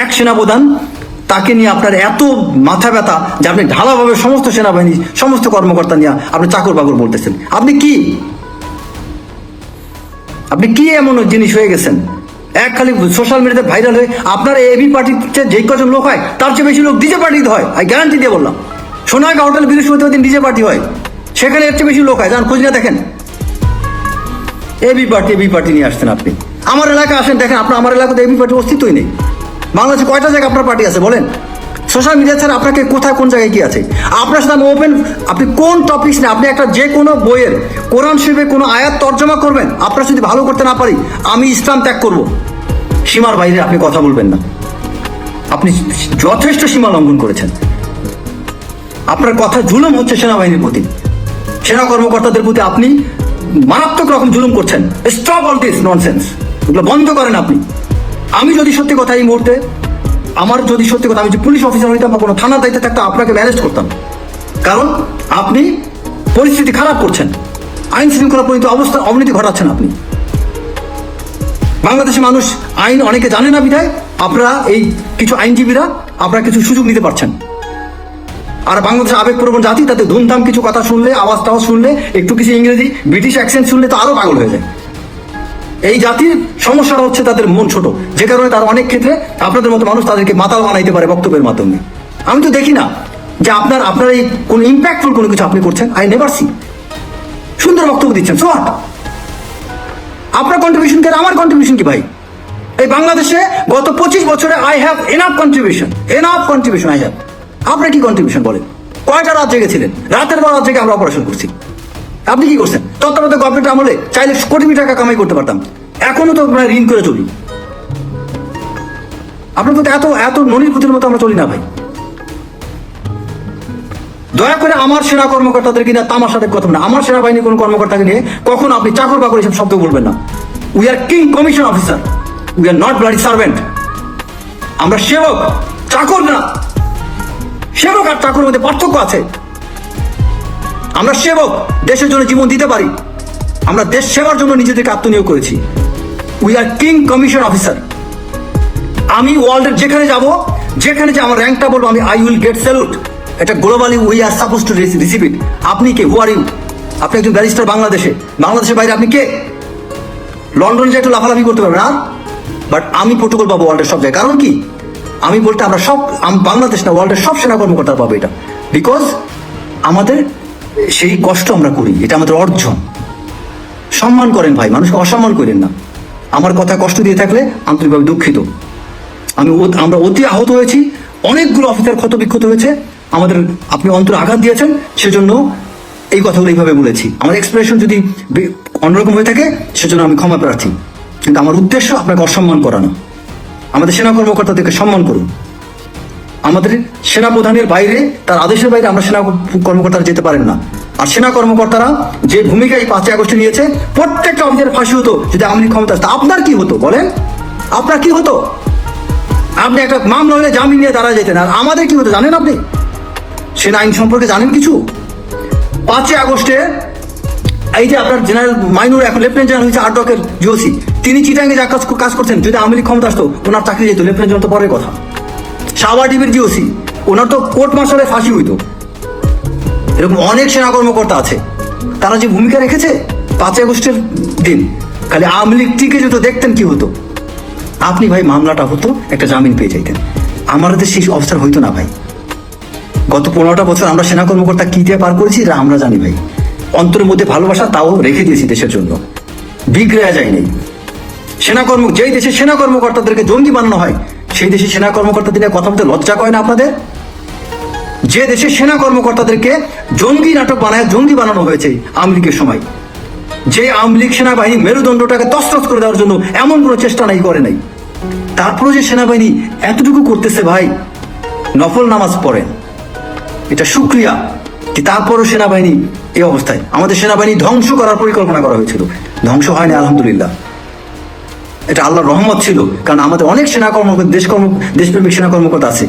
এক সেনাপ্রধান তাকে নিয়ে আপনার এত মাথা ব্যথা যে আপনি ঢালাভাবে সমস্ত সেনাবাহিনী, সমস্ত কর্মকর্তা নিয়ে আপনি চাকর বাকর বলতেছেন। আপনি কি? আপনি কি এমন জিনিস হয়ে গেছেন? এক খালি সোশ্যাল মিডিয়াতে ভাইরাল হয়ে আপনার এবি পার্টিতে যে কজন লোক হয়, তার চেয়ে বেশি লোক ডিজে পার্টিতে হয় আমি গ্যারান্টি দিয়ে বললাম। সোনাগা হোটেল বৃহস্পতিবার দিন ডিজে পার্টি হয়। সেখানে এর চেয়ে বেশি লোক হয়, যান, খোঁজ না দেখেন। এবি পার্টি এবি পার্টি নিয়ে আসছেন আপনি। আমার এলাকায় আসেন, দেখেন, আপনার, আমার এলাকাতে এবি পার্টি অস্তিত্বই নেই। বাংলাদেশে কয়টা জায়গায় আপনার পার্টি আছে? বলেন। সোশ্যাল মিডিয়া ছাড়া আপনাকে কোথায়, কোন জায়গায় কি আছে? আপনার সাথে আমি ওপেন আপনি কোন টপিকস নিয়ে, আপনি একটা যে কোনো বইয়ের, কোরআন শরীফে কোনো আয়াত তর্জমা করবেন, আপনার যদি ভালো করতে না পারি, আমি ইসলাম ত্যাগ করব। সীমার বাইরে আপনি কথা বলবেন না। আপনি যথেষ্ট সীমা লঙ্ঘন করেছেন। আপনার কথা জুলুম হচ্ছে সেনাবাহিনীর প্রতি। সেনা কর্মকর্তাদের প্রতি আপনি মারাত্মক রকম জুলুম করছেন। স্টপ অল দিস ননসেন্স এগুলো বন্ধ করেন আপনি। আমি যদি সত্যি কথা এই মুহূর্তে, আমার যদি সত্যি কথা, আমি যে পুলিশ অফিসার হইতাম বা কোনো থানার দায়িত্বে থাকতাম, আপনাকে ম্যানেজ করতাম। কারণ আপনি পরিস্থিতি খারাপ করছেন। আইন শৃঙ্খলা পরিণত অবস্থা, অবনতি ঘটাচ্ছেন আপনি। বাংলাদেশের মানুষ আইন অনেকে জানে না বিধায়, আপনারা এই কিছু আইনজীবীরা, আপনারা কিছু সুযোগ নিতে পারছেন। আর বাংলাদেশের আবেগপ্রবণ জাতি, তাতে ধুমধাম কিছু কথা শুনলে আওয়াজ টাওয়াজ শুনলে, একটু কিছু ইংরেজি, ব্রিটিশ অ্যাকসেন্ট শুনলে তো আরও পাগল হয়ে যায়। এই জাতির সমস্যাটা হচ্ছে তাদের মন ছোট। যে কারণে তার অনেক ক্ষেত্রে আপনাদের মতো মানুষ তাদেরকে মাতাল বানাইতে পারে বক্তব্যের মাধ্যমে। আমি তো দেখি না যে আপনার আপনার এই কোন ইম্প্যাক্টফুল কোনো কিছু আপনি করছেন। আই নেভার সি সুন্দর বক্তব্য দিচ্ছেন। সো আপনার কন্ট্রিবিউশন কি আমার কন্ট্রিবিউশন কি ভাই? এই বাংলাদেশে গত পঁচিশ বছরে I have enough contribution enough contribution I have আপনার কি কন্ট্রিবিউশন বলেন? কয়টা রাত জেগেছিলেন রাতের পর রাত জেগে আমরা অপারেশন করছি। আপনি কি করছেন? তত্ত্বাবধায়ক গভর্নমেন্ট আমলে চাইলে কোটি টাকা কামাই করতে পারতাম। এখনও তো আমরা ঋণ করে চলি। আপনার প্রতি এত এত ননির মতো আমরা চলি না ভাই। দয়া করে আমার সেনা কর্মকর্তাদের কিনা তামাশাদের কথা না। আমার সেনাবাহিনীর কোন কর্মকর্তাকে নিয়ে কখন আপনি চাকর বাকর এসব শব্দ বলবেন না। We are king commission officer we are not bloody servant আমরা সেবক, চাকর না। সেবক আর চাকরের মধ্যে পার্থক্য আছে। আমরা সেবক, দেশের জন্য জীবন দিতে পারি। আমরা দেশ সেবার জন্য নিজেদেরকে আত্মনিয়োগ করেছি। We are king commission officer আমি ওয়ার্ল্ডের যেখানে যাব, যেখানে যে আমার র্যাঙ্কটা বলব, আমি আই উইল গেট স্যালুট এটা globally we are suppose to receive it আপনি কে? হু আর ইউ আপনি একজন ব্যারিস্টার বাংলাদেশে। বাংলাদেশের বাইরে আপনি কে? লন্ডনে যে একটু লাফালাফি করতে পারবেন না বাট আমি প্রোটোকল পাবো ওয়ার্ল্ডের সব জায়গায়। কারণ কি? আমি বলতে আমরা সব বাংলাদেশ না ওয়ার্ল্ডের সব সেনা কর্মকর্তা পাবো এটা। বিকজ আমাদের সেই কষ্ট আমরা করি, এটা আমাদের অর্জন। সম্মান করেন ভাই, মানুষকে অসম্মান করেন না। আমার কথা কষ্ট দিয়ে থাকলে আন্তরিকভাবে দুঃখিত। আমি আমরা অতি আহত হয়েছি, অনেকগুলো অফিসার ক্ষত বিক্ষত হয়েছে। আমাদের, আপনি অন্তর আঘাত দিয়েছেন, সেজন্য এই কথাগুলো এইভাবে বলেছি। আমার এক্সপ্রেশন যদি অন্যরকম হয়ে থাকে, সেজন্য আমি ক্ষমা প্রার্থী। কিন্তু আমার উদ্দেশ্য আপনাকে অসম্মান করানো। আমাদের সেনা কর্মকর্তাদেরকে সম্মান করুন। আমাদের সেনা প্রধানের বাইরে, তার আদেশের বাইরে আমরা সেনা কর্মকর্তারা যেতে পারেন না। আর সেনা কর্মকর্তারা যে ভূমিকা এই পাঁচই আগস্টে নিয়েছে, প্রত্যেকটা অফিসের ফাঁসি হতো, যদি লীগ ক্ষমতা আসতো। আপনার কি হতো, বলেন? আপনার কি হতো? আপনি একটা মামলা হলে জামিন নিয়ে দাঁড়া যেতেন, আর আমাদের কি হতো, জানেন আপনি? সেনা আইন সম্পর্কে জানেন কিছু? পাঁচই আগস্টে এই যে আপনার জেনারেল মাইনুর এখন লেফটেন্যান্ট জেনারেল হয়েছে আটকের জিওসি তিনি চিটাঙ্গে যা কাজ করছেন যদি লীগ ক্ষমতা আসতো, ওনার চাকরি যেত, লেফটেন্যান্ট জেনারেল তো পরের কথা। সাবা টিভির জিওসি ওনার তো কোর্ট মার্শালে ফাঁসি হইতো। এরকম অনেক সেনা কর্মকর্তা আছে। তারা যে ভূমিকা রেখেছে পাঁচই আগস্টের দিন, খালি আওয়ামী লীগ টিকে যেত দেখতেন কি হতো? আপনি ভাই মামলাটা হতো, একটা জামিন পেয়ে যাইতেন। আমাদের সেই অবস্থার হইতো না ভাই। গত পনেরোটা বছর আমরা সেনা কর্মকর্তা কি দিয়ে পার করেছি, এটা আমরা জানি ভাই। অন্তরের মধ্যে ভালোবাসা তাও রেখে দিয়েছি দেশের জন্য। বিগড়ে যায় নেই। সেনা কর্ম যেই দেশে সেনা কর্মকর্তাদেরকে জঙ্গি বানানো হয় সেই দেশে সেনা কর্মকর্তাদের নিয়ে কথা বলতে লজ্জা করে না আপনাদের? যে দেশে সেনা কর্মকর্তাদেরকে জঙ্গি নাটক বানায়, জঙ্গি বানানো হয়েছে আওয়ামী লীগের সময়। যে আওয়ামী লীগ সেনাবাহিনী মেরুদণ্ডটাকে তছনছ করে দেওয়ার জন্য এমন কোনো চেষ্টা নাই, করে নাই। তারপরে যে সেনাবাহিনী এতটুকু করতেছে ভাই, নফল নামাজ পড়েন। এটা সুক্রিয়া যে তারপরও সেনাবাহিনী এই অবস্থায়। আমাদের সেনাবাহিনী ধ্বংস করার পরিকল্পনা করা হয়েছিল। ধ্বংস হয়নি, আলহামদুলিল্লাহ। এটা আল্লাহর রহমত ছিল। কারণ আমাদের অনেক সেনা কর্মকর্তা দেশ কর্ম দেশপ্রেমিক সেনা কর্মকর্তা আছে।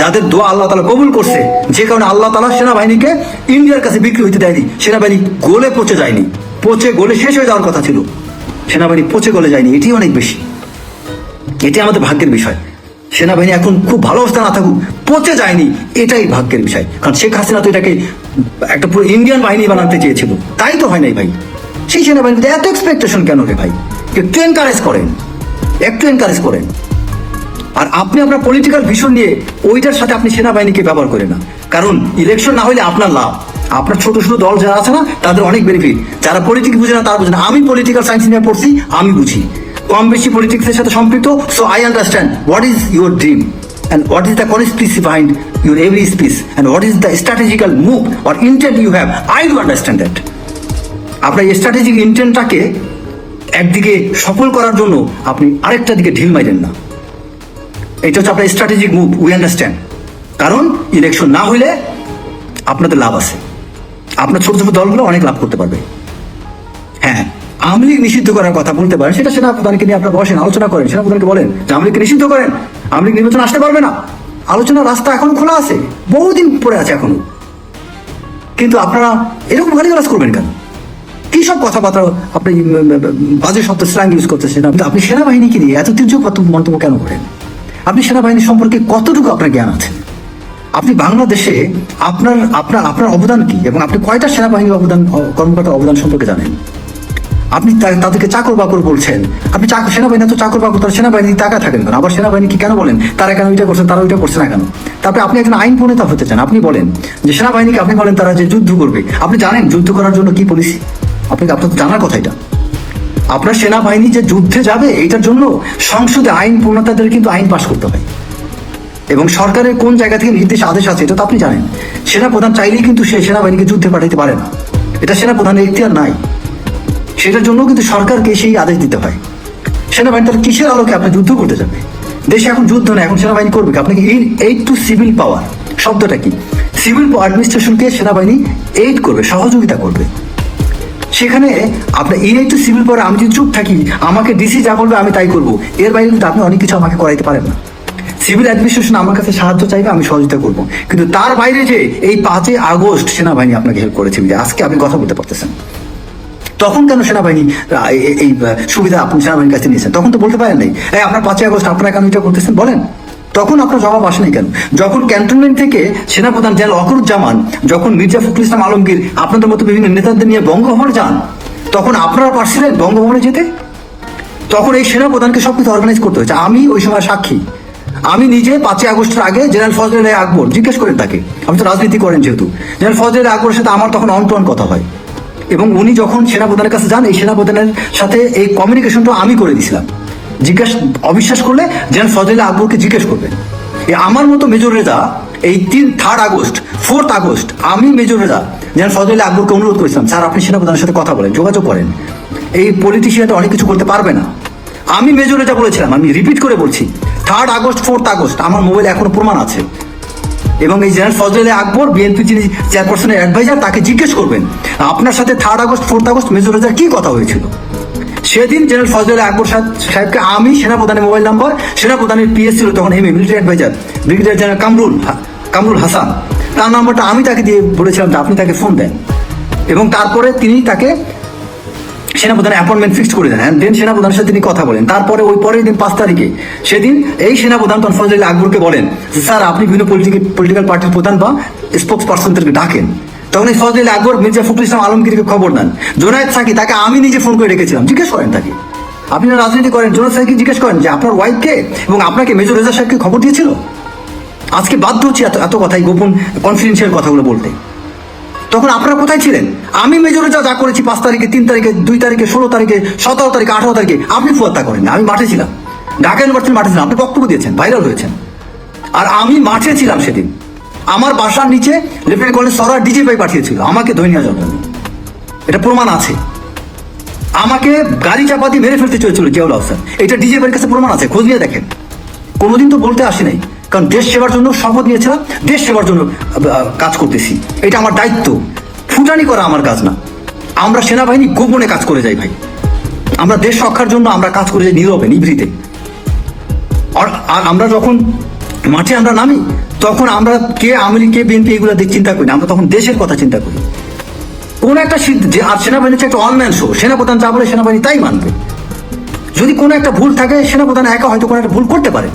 যাদের দোয়া আল্লাহ তালা কবুল করছে, যে কারণে আল্লাহ তালা সেনাবাহিনীকে ইন্ডিয়ার কাছে বিক্রি হইতে দেয়নি। সেনাবাহিনী গোলে পচে যায়নি। পচে গোলে শেষ হয়ে যাওয়ার কথা ছিল। সেনাবাহিনী পচে গলে যায়নি, এটি অনেক বেশি। এটি আমাদের ভাগ্যের বিষয়। সেনাবাহিনী এখন খুব ভালো অবস্থা না থাকুক, পচে যায়নি, এটাই ভাগ্যের বিষয়। কারণ শেখ হাসিনা তো এটাকে একটা পুরো ইন্ডিয়ান বাহিনী বানাতে চেয়েছিল। তাই তো হয় নাই ভাই। সেই সেনাবাহিনীতে এত এক্সপেকটেশন কেন রে ভাই? একটু এনকারেজ করেন? একটু এনকারেজ করেন। আর আপনি আপনার পলিটিক্যাল ভিশন নিয়ে ওইটার সাথে আপনি সেনাবাহিনীকে ব্যবহার করেন না। কারণ ইলেকশন না হলে আপনার লাভ। আপনার ছোট ছোট দল যারা আছে না, তাদের অনেক বেনিফিট যারা পলিটিক্স বুঝে না, তারা বুঝে না। আমি পলিটিক্যাল সায়েন্স নিয়ে পড়ছি, আমি বুঝি। কম বেশি পলিটিক্সের সাথে সম্পৃক্ত so I understand what is your dream and what is the conspiracy behind your every speech and what is the strategical move or intent you have? I do understand that. আপনার strategic ইন্টেন্টটাকে একদিকে সফল করার জন্য আপনি আরেকটা দিকে ঢিল মাইলেন না। এটা হচ্ছে আপনার স্ট্র্যাটেজিক মুভ উই আন্ডারস্ট্যান্ড কারণ ইলেকশন না হইলে আপনাদের লাভ আছে। আপনার ছোট ছোট দলগুলো অনেক লাভ করতে পারবে। হ্যাঁ আওয়ামী লীগ নিষিদ্ধ করার কথা বলতে পারেন, সেটা সেনা প্রধানকে নিয়ে আপনারা বসেন, আলোচনা করেন সেনা প্রধানকে বলেন যে আওয়ামী লীগকে নিষিদ্ধ করেন, আওয়ামী লীগ নির্বাচন আসতে পারবে না। আলোচনার রাস্তা এখন খোলা আছে, বহুদিন পরে আছে এখনও। কিন্তু আপনারা এরকম গালিগালাজ করবেন কেন? কি সব কথাবার্তা আপনি বাজে শব্দ স্ল্যাং ইউজ করতেছেন? আপনি সেনাবাহিনীকে নিয়ে এত তীর্যকত মন্তব্য কেন করেন? আপনি সেনাবাহিনী সম্পর্কে কতটুকু আপনার জ্ঞান আছে? আপনি বাংলাদেশে আপনার আপনার আপনার অবদান কি? এবং আপনি কয়টা সেনাবাহিনীর অবদান কর্মকর্তার অবদান সম্পর্কে জানেন? আপনি তাদেরকে চাকর বাকর বলছেন। আপনি চাকর সেনাবাহিনী তো চাকর বাকর, তারা সেনাবাহিনী টাকা থাকেন কেন? আবার সেনাবাহিনী কি কেন বলেন? তারা কেন ওইটা করছেন তারা ওইটা করছে না কেন? তারপরে আপনি একজন আইন প্রণেতা হতে চান, আপনি বলেন যে সেনাবাহিনীকে আপনি বলেন তারা যে যুদ্ধ করবে। আপনি জানেন যুদ্ধ করার জন্য কি পলিসি আপনি আপনার জানার কথা এটা। আপনার সেনাবাহিনী যে যুদ্ধে যাবে, এটার জন্য সংসদে আইন পূর্ণতাদের কিন্তু আইন পাশ করতে হয়। এবং সরকারের কোন জায়গা থেকে নির্দেশ আদেশ আছে, এটা তো আপনি জানেন। সেনাপ্রধান চাইলেই কিন্তু সে সেনাবাহিনীকে যুদ্ধে পাঠাতে পারে না। এটা সেনাপ্রধানের ইতিহার নাই। সেটার জন্য কিন্তু সরকারকে সেই আদেশ দিতে হয়। সেনাবাহিনী তার কিসের আলোকে আপনি যুদ্ধ করতে যাবে? দেশে এখন যুদ্ধ না এখন সেনাবাহিনী করবে কি? এই এইড টু সিভিল পাওয়ার শব্দটা কি? সিভিল অ্যাডমিনিস্ট্রেশনকে সেনাবাহিনী এইড করবে, সহযোগিতা করবে। সেখানে আপনার এই টু সিভিল পরে আমি যদি চুপ থাকি, আমাকে ডিসি যা বলবে আমি তাই করব। এর বাইরে কিন্তু আপনি অনেক কিছু আমাকে করাইতে পারেন না। সিভিল অ্যাডমিনিস্ট্রেশন আমার কাছে সাহায্য চাইবে, আমি সহযোগিতা করব। কিন্তু তার বাইরে যে এই পাঁচই আগস্ট সেনাবাহিনী আপনাকে হেল্প করেছে যে আজকে আপনি কথা বলতে পারতেছেন। তখন কেন সেনাবাহিনী এই- সুবিধা আপনি সেনাবাহিনীর কাছে নিয়েছেন? তখন তো বলতে পারেন নাই। আপনার পাঁচই আগস্ট আপনারা কেন এটা করতেছেন? বলেন। তখন আপনার জবাব আসে নাই কেন? যখন ক্যান্টনমেন্ট থেকে সেনাপ্রধান জেনারেল অকরুজ্জামান, যখন মির্জা ফখরুল ইসলাম আলমগীর আপনাদের মতো বিভিন্ন নেতাদের নিয়ে বঙ্গভবন যান, তখন আপনারা পারছিলেন বঙ্গভবনে যেতে? তখন এই সেনাপ্রধানকে সবকিছু অর্গানাইজ করতে হয়েছে। আমি ওই সময় সাক্ষী। আমি নিজে পাঁচই আগস্টের আগে জেনারেল ফজল আলী আকবর, জিজ্ঞেস করেন তাকে। আপনি তো রাজনীতি করেন যেহেতু। জেনারেল ফজল আলী আকবরের সাথে আমার তখন অন টু অন কথা হয়। এবং উনি যখন সেনাপ্রধানের কাছে যান, এই সেনাপ্রধানের সাথে এই কমিউনিকেশনটা আমি করে দিয়েছিলাম জিজ্ঞেস, অবিশ্বাস করলে যেন ফজল আকবরকে জিজ্ঞেস করবেন এই আমার মতো মেজর রেজা এই তিন থার্ড আগস্ট ফোর্থ আগস্ট, আমি মেজর রেজা জেনারেল ফজল আকবরকে অনুরোধ করেছিলাম। স্যার, আপনি সেনাপ্রধানের সাথে কথা বলেন, যোগাযোগ করেন। এই পলিটিশিয়ানটা অনেক কিছু করতে পারবে না। আমি মেজর এটা বলেছিলাম, আমি রিপিট করে বলছি থার্ড আগস্ট ফোর্থ আগস্ট, আমার মোবাইলে এখনও প্রমাণ আছে। এবং এই জেনারেল ফজল আকবর বিএনপি যিনি চেয়ারপারসনের অ্যাডভাইজার তাকে জিজ্ঞেস করবেন, আপনার সাথে third August fourth August major রেজার কি কথা হয়েছিল? সেদিন জেনারেল ফজল আকবর সাহেবকে আমি সেনাপ্রধানের মোবাইল নাম্বার, সেনাপ্রধানের পিএস ছিল তখন M military adviser brigadier general Kamrul Kamrul Hasan. তার নাম্বারটা আমি তাকে দিয়ে বলেছিলাম যে আপনি তাকে ফোন দেন। এবং তারপরে তিনি তাকে সেনাপ্রধান অ্যাপয়েন্টমেন্ট ফিক্সড করে দেন। দেন সেনাপ্রধানের সাথে তিনি কথা বলেন। তারপরে ওই পরের দিন পাঁচ তারিখে সেদিন এই সেনাপ্রধান তখন ফজল আকবরকে বলেন স্যার, আপনি বিভিন্ন পলিটিক্যাল পার্টির প্রধান বা স্পোক্স পার্সনদেরকে ডাকেন। তখন এই ফজল আকবর মির্জা ফখরুল ইসলাম আলমগীরকে খবর দেন। জোনায়েদ সাকি তাকে আমি নিজে ফোন করে রেখেছিলাম জিজ্ঞেস করেন তাকে। আপনি রাজনীতি করেন, জোনায়েদ সাকি জিজ্ঞেস করেন যে, আপনার ওয়াইফকে এবং আপনাকে মেজর রেজা সাহেবকে খবর দিয়েছিল? আজকে বাধ্য হচ্ছি এত এত কথাই গোপন কনফিডেন্সিয়াল কথাগুলো বলতে। তখন আপনারা কোথায় ছিলেন? আমি মেজরে যা যা করেছি পাঁচ তারিখে, তিন তারিখে, দুই তারিখে, ষোলো তারিখে, সতেরো তারিখে, আঠারো তারিখে, আপনি ফুয়াত্তা করেন। আমি মাঠে ছিলাম। ঢাকা ইউনিভার্সিটির মাঠে ছিলাম। আপনি বক্তব্য দিয়েছেন ভাইরাল হয়েছেন। আর আমি মাঠে ছিলাম সেদিন। আমার বাসার নিচে লেফটেন্যান্ট কর্নেল সরার ডিজে পাই পাঠিয়েছিল, আমাকে নেওয়ার জন্য এটা প্রমাণ আছে। আমাকে গাড়ি চাপা দিয়ে মেরে ফেলতে চেয়েছিল জিয়াউল আহসান। এটা ডিজে পাইয়ের কাছে প্রমাণ আছে, খোঁজ নিয়ে দেখেন। কোনোদিন তো বলতে আসি নাই, কারণ দেশ সেবার জন্য শপথ নিয়েছিলাম, দেশ সেবার জন্য কাজ করতেছি। এটা আমার দায়িত্ব। ফুটানি করা আমার কাজ না। আমরা সেনাবাহিনী গোপনে কাজ করে যাই ভাই। আমরা দেশ রক্ষার জন্য আমরা কাজ করে যাই নীরবে, নিভৃতে। আর আমরা যখন মাঠে আমরা নামি তখন আমরা কে আওয়ামী লীগ, কে বিএনপি এগুলো চিন্তা করি না। আমরা তখন দেশের কথা চিন্তা করি। কোন একটা যে আর সেনাবাহিনী একটা অনম্যান শো সেনাপ্রধান যা বলে সেনাবাহিনী তাই মানবে। যদি কোনো একটা ভুল থাকে সেনাপ্রধান একা হয়তো কোনো একটা ভুল করতে পারে।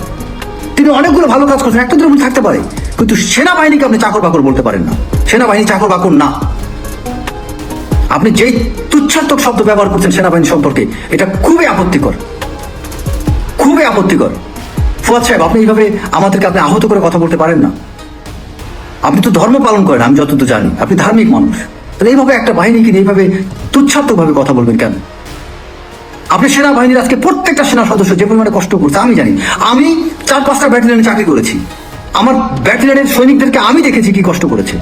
তিনি তিনি অনেকগুলো ভালো কাজ করছেন একটা দুটো ভুল থাকতে পারে। কিন্তু সেনাবাহিনীকে আপনি চাকর বাকর বলতে পারেন না। সেনাবাহিনী চাকর বাকর না। আপনি যেই তুচ্ছাত্মক শব্দ ব্যবহার করছেন সেনাবাহিনী সম্পর্কে এটা খুবই আপত্তিকর। খুবই আপত্তিকর। ফুয়াদ সাহেব, আপনি এইভাবে আমাদেরকে আপনি আহত করে কথা বলতে পারেন না। আপনি তো ধর্ম পালন করেন, আমি যতদূর জানি। আপনি ধার্মিক মানুষ। তাহলে এইভাবে একটা বাহিনীকে নিয়ে এইভাবে তুচ্ছাত্মকভাবে কথা বলবেন কেন? আপনি সেনাবাহিনীর আজকে প্রত্যেকটা সেনা সদস্য যে পরিমাণে কষ্ট করছে, আমি জানি। আমি চার, পাঁচটা ব্যাটালিয়নে চাকরি করেছি। আমার ব্যাটালিয়নের সৈনিকদেরকে আমি দেখেছি কি কষ্ট করেছে।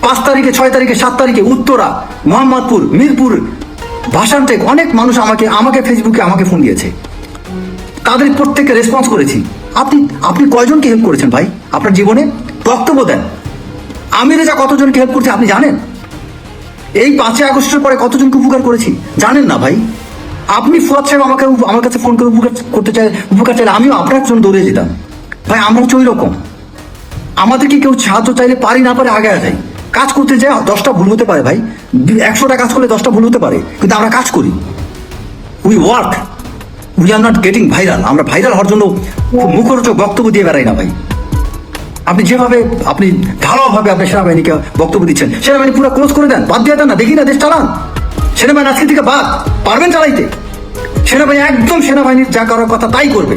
পাঁচ তারিখে, ছয় তারিখে, সাত তারিখে উত্তরা, মোহাম্মদপুর, মিরপুর ভাষান্টেক অনেক মানুষ আমাকে আমাকে ফেসবুকে আমাকে ফোন দিয়েছে। তাদের প্রত্যেককে রেসপন্স করেছি। আপনি আপনি কয়জনকে হেল্প করেছেন ভাই? আপনার জীবনে বক্তব্য দেন। আমি রেজা কতজনকে হেল্প করছি আপনি জানেন? এই পাঁচই আগস্টের পরে কতজনকে উপকার করেছি? জানেন না ভাই। আপনি ফুয়াদ সাহেব আমাকে আমার কাছে ফোন করে উপকার করতে চাই, উপকার চাইলে আমিও আপনার জন্য দৌড়ে যেতাম। ভাই, আমরা হচ্ছে ওই রকম আমাদেরকে কেউ সাহায্য চাইলে পারি না পারে আগে যাই কাজ করতে যাই দশটা ভুল হতে পারে ভাই। একশোটা কাজ করলে দশটা ভুল হতে পারে, কিন্তু আমরা কাজ করি। We work we are not getting viral আমরা ভাইরাল হওয়ার জন্য মুখরোচক বক্তব্য দিয়ে বেড়াই না ভাই। আপনি যেভাবে, আপনি ঢালাওভাবে আপনি সেনাবাহিনীকে বক্তব্য দিচ্ছেন, সেনাবাহিনী পুরো ক্লোজ করে দেন, বাদ দিয়ে দেন না, দেখি না, দেশ চালান। সেনাবাহিনী আজকে থেকে বাদ, পারবেন চালাইতে। সেনাবাহিনী একদম সেনাবাহিনীর যা করার কথা তাই করবে।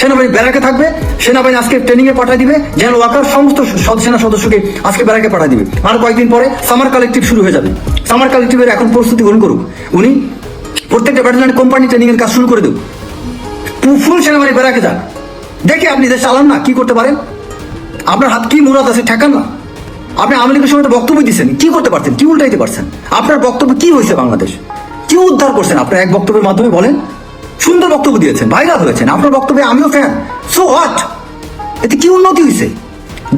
সেনাবাহিনী ব্যারাকে থাকবে, সেনাবাহিনী আজকে ট্রেনিং এ পাঠিয়ে দিবে জেনারেল ওয়াকার সমস্ত সেনা সদস্যকে আজকে ব্যারাকে পাঠিয়ে দিবে। আর কয়েকদিন পরে সামার কালেকটিভ শুরু হয়ে যাবে। সামার কালেকটিভের এখন প্রস্তুতি গ্রহণ করুক। উনি প্রত্যেকটা ব্যাটালিয়ন কোম্পানি ট্রেনিং এর কাজ শুরু করে দেব। ফুল সেনাবাহিনী ব্যারাকে যান দেখে আপনি দেশ চালান না, কি করতে পারেন? আপনার হাত কি মুরাদ আছে, ঠেকান না। আপনি আওয়ামী লীগের সময় বক্তব্য দিচ্ছেন, কি করতে পারছেন? কি উল্টাইতে পারছেন? আপনার বক্তব্য কি হয়েছে বাংলাদেশ? কি উদ্ধার করছেন? আপনার এক বক্তব্যের মাধ্যমে বলেন। সুন্দর বক্তব্য দিয়েছেন, ভাইরাল হয়েছেন। আপনার বক্তব্যে আমিও ফ্যান সো হোয়াট এতে কি উন্নতি হয়েছে?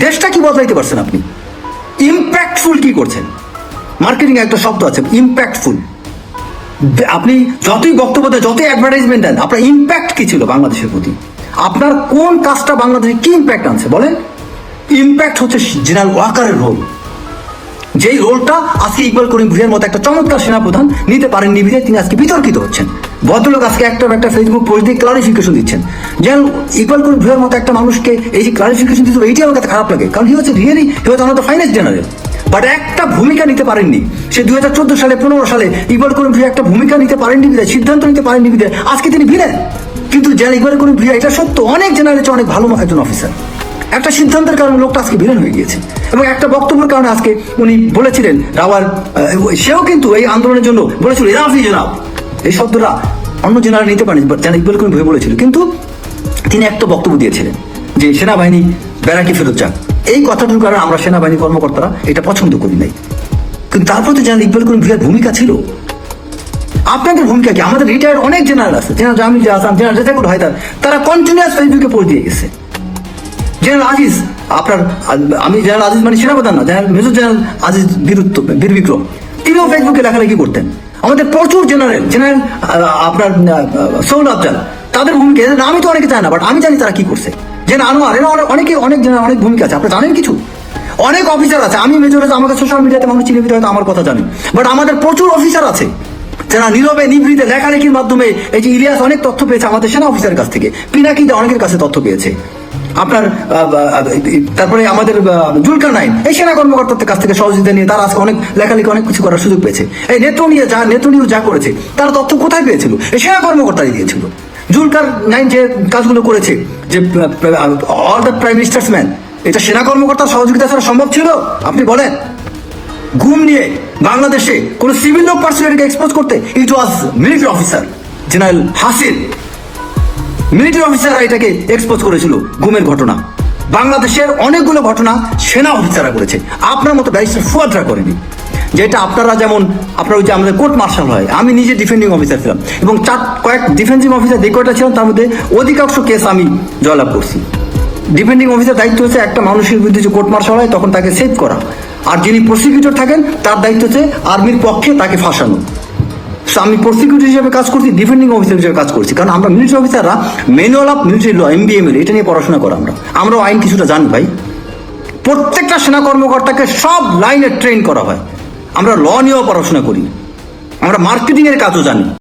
দেশটা কি বদলাইতে পারছেন আপনি? ইম্প্যাক্টফুল কি করছেন? মার্কেটিং একটা শব্দ আছে ইম্প্যাক্টফুল আপনি যতই বক্তব্য দেন যতই অ্যাডভার্টাইজমেন্ট দেন আপনার ইম্প্যাক্ট কি ছিল বাংলাদেশের প্রতি? আপনার কোন কাজটা বাংলাদেশে কি ইম্প্যাক্ট আনছে বলেন? ইম্প্যাক্ট হচ্ছে জেনারেল ওয়াকারের রোল যেই রোলটা আজকে ইকবাল করিম ভুইয়ার মতো একটা চমৎকার সেনাপ্রধান নিতে পারেননি বিধে তিনি আজকে বিতর্কিত হচ্ছেন। ভদ্রলোক আজকে একটা একটা ফেসবুক পোস্ট দিয়ে ক্লারিফিকেশন দিচ্ছেন। যেন ইকবাল করিম ভুইয়ার মতো একটা মানুষকে এই যে ক্লারিফিকেশন দিতে হবে, এইটি আমার কাছে খারাপ লাগে। কারণ হি হচ্ছে রিয়েলি হি হচ্ছে আমাদের ফাইনেস্ট জেনারেল বাট একটা ভূমিকা নিতে পারেননি। সে দুই হাজার চোদ্দ সালে, পনেরো সালে ইকবাল করিম ভুইয়া একটা ভূমিকা নিতে পারেননি বিধে সিদ্ধান্ত নিতে পারেননি বিধে আজকে তিনি ভিলেন। কিন্তু জেনারেল ইকবাল করিম ভুইয়া এটা সত্য, অনেক জেনারেল অনেক ভালো একজন অফিসার একটা সিদ্ধান্তের কারণে লোকটা আজকে ভিলেন হয়ে গিয়েছে। এবং একটা বক্তব্যের কারণে আজকে উনি বলেছিলেন রাওয়ার সেও কিন্তু এই আন্দোলনের জন্য বলেছিল এনাফ ইজ এনাফ এই শব্দটা অন্য জেনারেল নিতে পারেন যেন ইকবাল করিম ভুয়ে বলেছিল। কিন্তু তিনি একটা বক্তব্য দিয়েছিলেন যে, সেনাবাহিনী ব্যারাকি ফেরত যাক এই কথাটির কারণে আমরা সেনাবাহিনী কর্মকর্তারা এটা পছন্দ করি নাই। কিন্তু তারপর তো জেনারেল ইকবাল করিম ভুইয়ার ভূমিকা ছিল। আপনাদের ভূমিকা কি? আমাদের রিটায়ার্ড অনেক জেনারেল আছে। জেনারেল জামিল আসাম, জেনারেল রেজাকুল হায়দার, তারা কন্টিনিউয়াস ফেসবুকে পোস্ট দিয়ে গেছে। জেনারেল আজিজ, আপনার, আমি জেনারেল আজিজ মানে সেনাপ্রধান না, জেনারেল, মেজর জেনারেল আজিজ বীরত্ব বীর বিক্রম। তিনিও ফেসবুকে লেখালেখি করতেন। আমাদের প্রচুর জেনারেল জেনারেল আপনার সৌল আফজাল, তাদের ভূমিকা আমি তো অনেকে চাই না বাট আমি জানি তারা কি করছে। জেনারেল আনোয়ার এরা অনেক, অনেকে জেনারেল অনেক ভূমিকা আছে। আপনারা জানেন কিছু? অনেক অফিসার আছে। আমি মেজর আমাকে সোশ্যাল মিডিয়াতে মানুষ চিনে হয়তো আমার কথা জানেন। বাট আমাদের প্রচুর অফিসার আছে। যারা নীরবে, নিভৃতে লেখালেখির মাধ্যমে এই যে ইলিয়াস অনেক তথ্য পেয়েছে আমাদের সেনা অফিসারের কাছ থেকে। পিনাকিতে অনেকের কাছে তথ্য পেয়েছে। আপনার তারপরে আমাদের জুলকার নাইন, এই সেনা কর্মকর্তাদের কাছ থেকে সহযোগিতা নিয়ে তারা আজকে অনেক লেখালেখি, অনেক কিছু করার সুযোগ পেয়েছে। এই নেত্র নিয়ে যা নেত্র নিয়ে যা করেছে, তারা তথ্য কোথায় পেয়েছিল? এই সেনা কর্মকর্তাই দিয়েছিল। জুলকার নাইন যে কাজগুলো করেছে, যে all the prime minister's man এটা সেনা কর্মকর্তার সহযোগিতা ছাড়া সম্ভব ছিল? আপনি বলেন। ঘুম নিয়ে বাংলাদেশে কোন সিভিল লোক পার্সোনালিটিকে এক্সপোজ করতে it was military officer general Hasin military অফিসাররা এটাকে এক্সপোজ করেছিল, ঘুমের ঘটনা। বাংলাদেশের অনেকগুলো ঘটনা সেনা অফিসাররা করেছে। আপনার মতো ব্যারিস্টার ফুয়াদরা করেনি। যেটা আপনারা যেমন, আপনার ওই যে আমাদের কোর্ট মার্শাল হয়, আমি নিজে ডিফেন্ডিং অফিসার ছিলাম। এবং চার কয়েক ডিফেন্সিভ অফিসার যে কয়টা ছিলাম তার মধ্যে অধিকাংশ কেস আমি জয়লাভ করছি। ডিফেন্ডিং অফিসার দায়িত্ব হচ্ছে একটা মানুষের বিরুদ্ধে যে কোর্ট মার্শাল হয় তখন তাকে সেভ করা। আর যিনি প্রসিকিউটর থাকেন তার দায়িত্ব হচ্ছে আর্মির পক্ষে তাকে ফাঁসানো। So, আমি প্রসিকিউটর হিসেবে কাজ করছি ডিফেন্ডিং অফিসার হিসেবে কাজ করছি। কারণ আমরা মিলিটারি অফিসাররা manual of military law MBML এটা নিয়ে পড়াশোনা করা আমরা। আমরাও আইন কিছুটা জানি ভাই। প্রত্যেকটা সেনা কর্মকর্তাকে সব লাইনে ট্রেন করা হয়। আমরা ল নিয়েও পড়াশোনা করি। আমরা মার্কেটিংয়ের কাজও জানি।